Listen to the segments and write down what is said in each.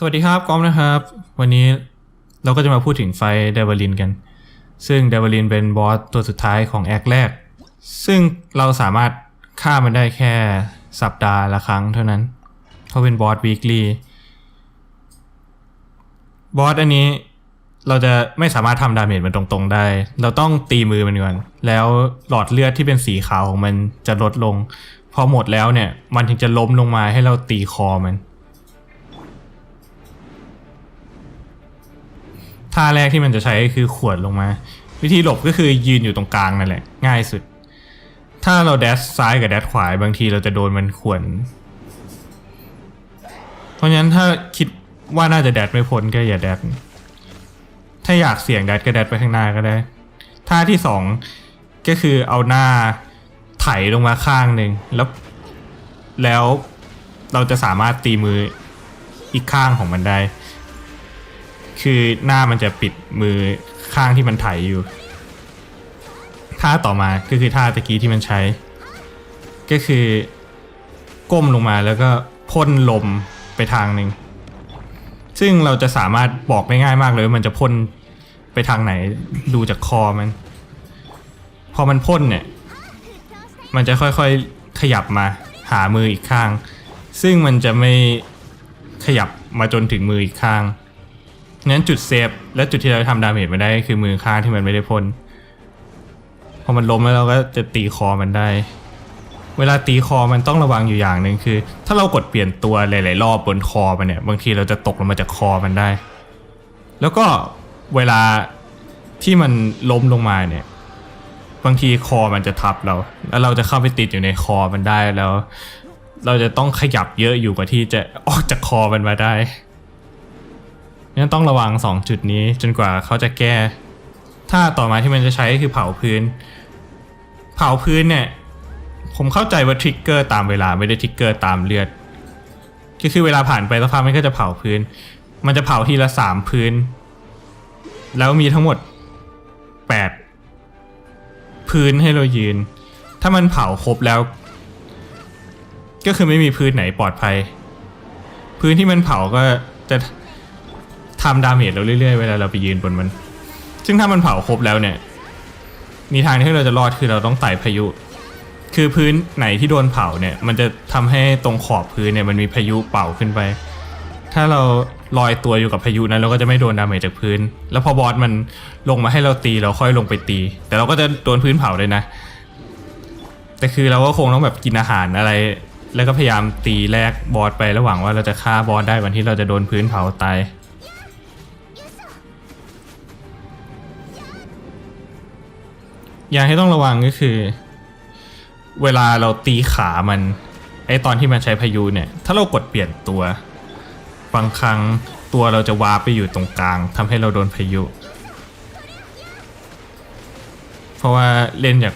สวัสดีครับก้อมนะครับ วันนี้เราก็จะมาพูดถึงไฟเดวาลินกัน ซึ่งเดวาลินเป็นบอสตัวสุดท้ายของแอคแรก ซึ่งเราสามารถฆ่ามันได้แค่สัปดาห์ละครั้งเท่านั้นเพราะเป็นบอสวีคลีบอสอันนี้เราจะไม่สามารถทำดาเมจมันตรงๆได้ เราต้องตีมือมันก่อน แล้วหลอดเลือดที่เป็นสีขาวของมันจะลดลง พอหมดแล้วเนี่ย มันถึงจะล้มลงมาให้เราตีคอมัน ท่าแรกที่มันจะใช้ก็คือขวดลงมา วิธีหลบก็คือยืนอยู่ตรงกลางนั่นแหละ ง่ายสุด ถ้าเราแดชซ้ายกับแดชขวาบางทีเราจะโดนมันขวน เพราะฉะนั้นถ้าคิดว่าน่าจะแดดไม่พ้นก็อย่าแดด ถ้าอยากเสี่ยงแดดก็แดดไปข้างหน้าก็ได้ ท่าที่สองก็คือเอาหน้าไถลงมาข้างหนึ่งแล้ว แล้วเราจะสามารถตีมืออีกข้างของมันได้ คือหน้ามันจะปิดมือข้างที่มันไถอยู่ ท่าต่อมาก็คือท่าตะกี้ที่มันใช้ ก็คือ ก้มลงมาแล้วก็พ่นลมไปทางหนึ่ง ซึ่งเราจะสามารถบอกได้ง่ายมากเลยว่ามันจะพ่นไปทางไหนดูจากคอมัน พอมันพ่นเนี่ย มันจะค่อยๆขยับมาหามืออีกข้าง ซึ่งมันจะไม่ขยับมาจนถึงมืออีกข้าง งั้นจุดเซฟและจุดที่เราทำดาเมจมาได้คือมือข้างที่มันไม่ได้พ่นพอมันล้มแล้วเราก็จะตีคอมันได้ เวลาตีคอมันต้องระวังอยู่อย่างหนึ่งคือ ถ้าเรากดเปลี่ยนตัวหลายๆรอบบนคอมันเนี่ยบางทีเราจะตกลงมาจากคอมันได้ แล้วก็เวลาที่มันล้มลงมาเนี่ย บางทีคอมันจะทับเรา แล้วเราจะเข้าไปติดอยู่ในคอมันได้แล้ว เราจะต้องขยับเยอะอยู่กว่าที่จะออกจากคอมันมาได้ งั้นต้องระวัง 2 จุดนี้จนกว่าเขาจะแก้ถ้าต่อมาที่มันจะใช้คือเผาพื้น เผาพื้นเนี่ย ผมเข้าใจว่าทริกเกอร์ตามเวลาไม่ได้ทริกเกอร์ตามเลือดก็คือเวลาผ่านไปสักพักมันก็จะเผาพื้น มันจะเผาทีละสามพื้น แล้วมีทั้งหมดแปดพื้นให้เรายืน ถ้ามันเผาครบแล้ว ก็คือไม่มีพื้นไหนปลอดภัย พื้นที่มันเผาก็จะำดาเมจเราเรื่อยๆ เวลาเราไปยืนบนมัน ซึ่งถ้ามันเผาครบแล้วเนี่ย มีทางที่เราจะรอดคือเราต้องไต่พายุ คือพื้นไหนที่โดนเผาเนี่ย มันจะทำให้ตรงขอบพื้นเนี่ยมันมีพายุเป่าขึ้นไป ถ้าเราลอยตัวอยู่กับพายุนั้นเราก็จะไม่โดนดาเมจจากพื้น แล้วพอบอสมันลงมาให้เราตีเราค่อยลงไปตี แต่เราก็จะโดนพื้นเผาเลยนะ แต่คือเราก็คงต้องแบบกินอาหารอะไร แล้วก็พยายามตีแลกบอสไประหว่างว่าเราจะฆ่าบอสได้วันที่เราจะโดนพื้นเผาตาย อย่างที่ต้องระวังก็คือ เวลาเราตีขามันไอตอนที่มันใช้พายุเนี่ย ถ้าเรากดเปลี่ยนตัวบางครั้งตัวเราจะวาร์ปไปอยู่ตรงกลางทำให้เราโดนพายุ เพราะว่าเล่นจาก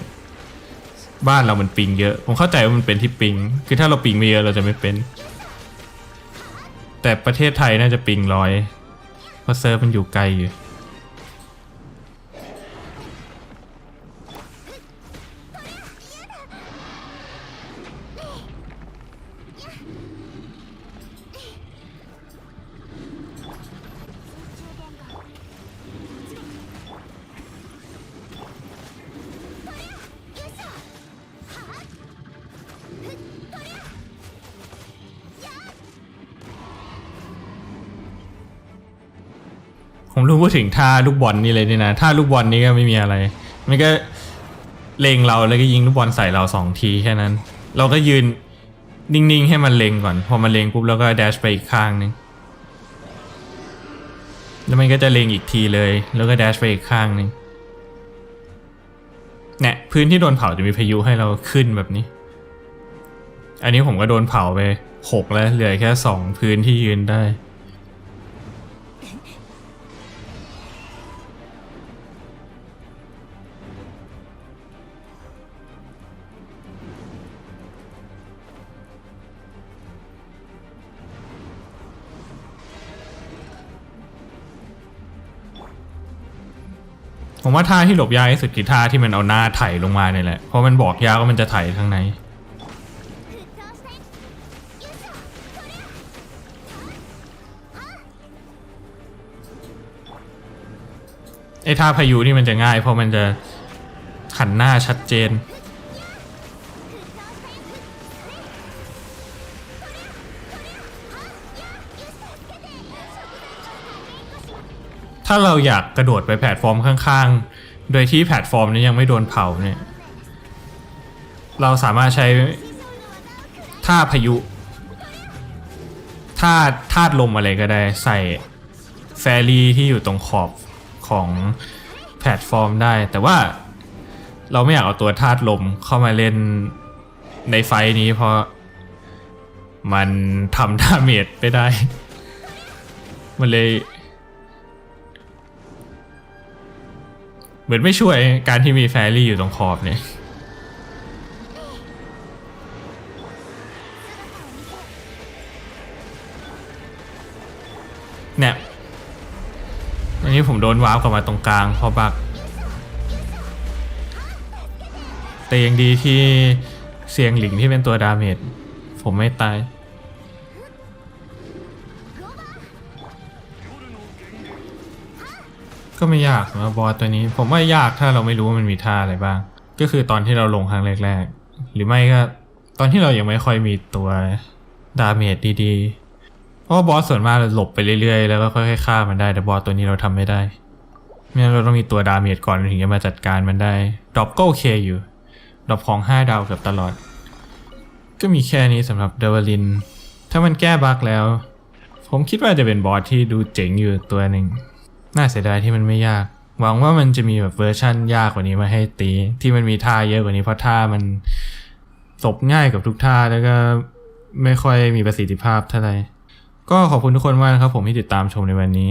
บ้านเรามันปิงเยอะ ผมเข้าใจว่ามันเป็นที่ปิง คือถ้าเราปิงไม่เยอะเราจะไม่เป็น แต่ประเทศไทยน่าจะปิงร้อยเพราะเซิร์ฟมันอยู่ไกลอยู่ ผมรู้พูดถึงท่าลูกบอลนี่เลยนี่นะท่าลูกบอลนี่ก็ไม่มีอะไร มันก็เลงเราแล้วก็ยิงลูกบอลใส่เราสองทีแค่นั้น เราก็ยืนนิ่งๆให้มันเลงก่อน พอมันเลงปุ๊บเราก็แดชไปอีกข้างนึงแล้วมันก็จะเลงอีกทีเลย แล้วก็แดชไปอีกข้างนึงเนี่ยพื้นที่โดนเผาจะมีพายุให้เราขึ้นแบบนี้ อันนี้ผมก็โดนเผาไปหกแล้วเหลือแค่สองพื้นที่ยืนได้ ผมว่าท่าที่หลบยากที่สุดคือท่าที่มันเอาหน้าไถลงมาเนี่ยแหละ เพราะมันบอกยากว่ามันจะไถข้างใน ไอ้ท่าพายุนี่มันจะง่าย เพราะมันจะหันหน้าชัดเจน ถ้าเราอยากกระโดดไปแพลตฟอร์มข้างๆ โดยที่แพลตฟอร์มนี้ยังไม่โดนเผาเนี่ย เราสามารถใช้ท่าพายุท่าธาตุลมอะไรก็ได้ใส่แฟรี่ที่อยู่ตรงขอบของแพลตฟอร์มได้ แต่ว่าเราไม่อยากเอาตัวธาตุลมเข้ามาเล่นในไฟนี้เพราะมันทำดาเมจไม่ได้ มันเลย มือนไม่ช่วยการที่มีแฟรี่อยู่ตรงขอบเนี่ยเนี่ยอันนี้ผมโดนวาร์ปกลับมาตรงกลางเพราะบักแต่ยังดีที่เสียงหลิงที่เป็นตัวดาเมจผมไม่ตาย ก็ไม่ยากนะบอสตัวนี้ ผมว่ายากถ้าเราไม่รู้ว่ามันมีท่าอะไรบ้าง ก็คือตอนที่เราลงครั้งแรกๆ หรือไม่ก็ตอนที่เรายังไม่ค่อยมีตัวดาเมจดีๆ เพราะบอสส่วนมากเราหลบไปเรื่อยๆ แล้วก็ค่อยๆฆ่ามันได้ แต่บอสตัวนี้เราทำไม่ได้ไม่งั้นเราต้องมีตัวดาเมจก่อนถึงจะมาจัดการมันได้ ดรอปก็โอเคอยู่ ดรอปของ 5 ดาวเกือบตลอด ก็มีแค่นี้สำหรับเดวลิน ถ้ามันแก้บั๊กแล้ว ผมคิดว่าจะเป็นบอสที่ดูเจ๋งอยู่ตัวหนึ่ง น่าเสียดายที่มันไม่ยาก หวังว่ามันจะมีแบบเวอร์ชั่นยากกว่านี้มาให้ตี ที่มันมีท่าเยอะกว่านี้เพราะท่ามันตบง่ายกับทุกท่าแล้วก็ไม่ค่อยมีประสิทธิภาพเท่าไหร่ก็ขอบคุณทุกคนมากนะครับผมที่ติดตามชมในวันนี้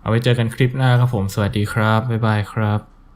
เอาไว้เจอกันคลิปหน้าครับผม สวัสดีครับ บ๊ายบายครับ